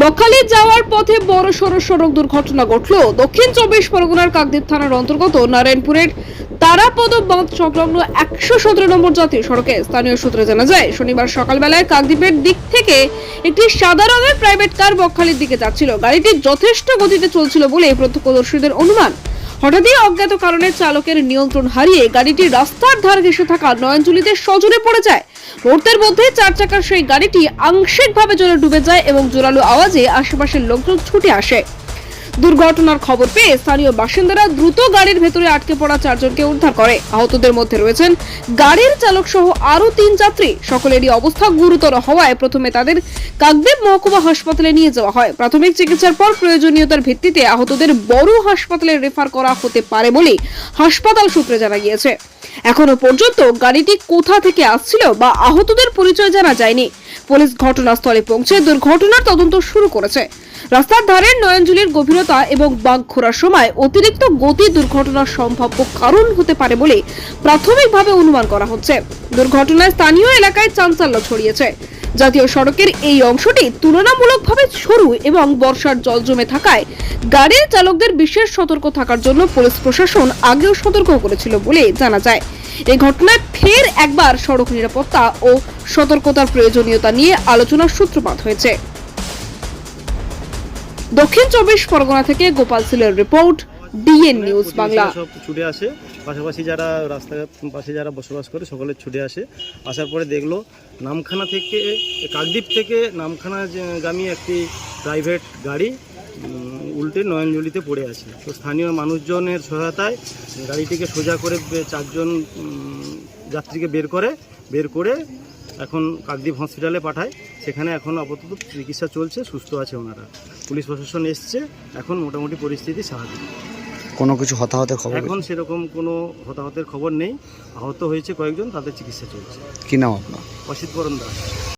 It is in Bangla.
বকখালি যাওয়ার পথে বড় সড় সড়ক দুর্ঘটনা ঘটল। দক্ষিণ চব্বিশ পরগনার কাকদ্বীপ থানার অন্তর্গত নারায়ণপুরের তারাপদ বাঁধ সংলগ্ন একশো সতেরো নম্বর জাতীয় সড়কে স্থানীয় সূত্রে জানা যায়, শনিবার সকালবেলায় কাকদ্বীপের দিক থেকে একটি সাদা রঙের প্রাইভেট কার বকখালির দিকে যাচ্ছিল। গাড়িটি যথেষ্ট গতিতে চলছিল বলে প্রত্যক্ষদর্শীদের অনুমান। হঠাৎই অজ্ঞাত কারণে চালকের নিয়ন্ত্রণ হারিয়ে গাড়িটি রাস্তার ধার ঘেঁষে থাকা নয়নজুলিতে সজোরে পড়ে যায়। মুহূর্তের মধ্যে চার চাকার সেই গাড়িটি আংশিকভাবে জলে ডুবে যায় এবং জোরালো আওয়াজে আশেপাশের লোকজন ছুটে আসে। দুর্ঘটনার খবর পেয়ে স্থানীয় বাসিন্দারা দ্রুত গাড়ির ভেতরে আটকে পড়া চারজনকে উদ্ধার করে। আহতদের মধ্যে রয়েছেন গাড়ির চালক সহ আরও তিন যাত্রী। সকলেরই অবস্থা গুরুতর হওয়ায় প্রথমে তাদের কাকদ্বীপ মহকুমা হাসপাতালে নিয়ে যাওয়া হয়। প্রাথমিক চিকিৎসার পর প্রয়োজনীয়তার ভিত্তিতে আহতদের বড় হাসপাতালে রেফার করা হতে পারে বলে হাসপাতাল সূত্রে জানা গিয়েছে। এখনও পর্যন্ত গাড়িটি কোথা থেকে আসছিল বা আহতদের পরিচয় জানা যায়নি। পুলিশ ঘটনাস্থলে পৌঁছে দুর্ঘটনার তদন্ত শুরু করেছে। রাস্তার ধারের নয়নজুলির গভীরতা এবং বাঘ ঘোরার সময় অতিরিক্ত গতি দুর্ঘটনার সম্ভাব্য কারণ হতে পারে বলে প্রাথমিকভাবে অনুমান করা হচ্ছে। দুর্ঘটনায় স্থানীয় এলাকায় চাঞ্চল্য ছড়িয়েছে। জাতীয় সড়কের এই অংশটি তুলনামূলকভাবে সরু এবং বর্ষার জল জমে থাকায় গাড়ির চালকদের বিশেষ সতর্ক থাকার জন্য পুলিশ প্রশাসন আগেও সতর্ক করেছিল বলে জানা যায়। এই ঘটনায় ফের একবার সড়ক নিরাপত্তা ও সতর্কতার প্রয়োজনীয়তা নিয়ে আলোচনার সূত্রপাত হয়েছে। দক্ষিণ চব্বিশ পরগনা থেকে গোপাল সিলের রিপোর্ট ডিএন নিউজ বাংলা। সব ছুটে আসে পাশাপাশি যারা রাস্তার পাশে যারা বসবাস করে সকলে ছুটে আসে। আসার পরে দেখল নামখানা থেকে কাকদ্বীপ থেকে নামখানা গামী একটি প্রাইভেট গাড়ি উল্টে নয়নজলিতে পড়ে আছে। তো স্থানীয় মানুষজনের সহায়তায় গাড়িটিকে সোজা করে চারজন যাত্রীকে বের করে বের করে এখন কাকদ্বীপ হসপিটালে পাঠায়। সেখানে এখন আপাতত চিকিৎসা চলছে সুস্থ আছে ওনারা। পুলিশ প্রশাসন এসছে এখন মোটামুটি পরিস্থিতি স্বাভাবিক। কোনো কিছু হতাহতের খবর এখন সেরকম কোনো হতাহতের খবর নেই। আহত হয়েছে কয়েকজন তাদের চিকিৎসা চলছে। কি নাম আপনার? অসিত বরণ দাস।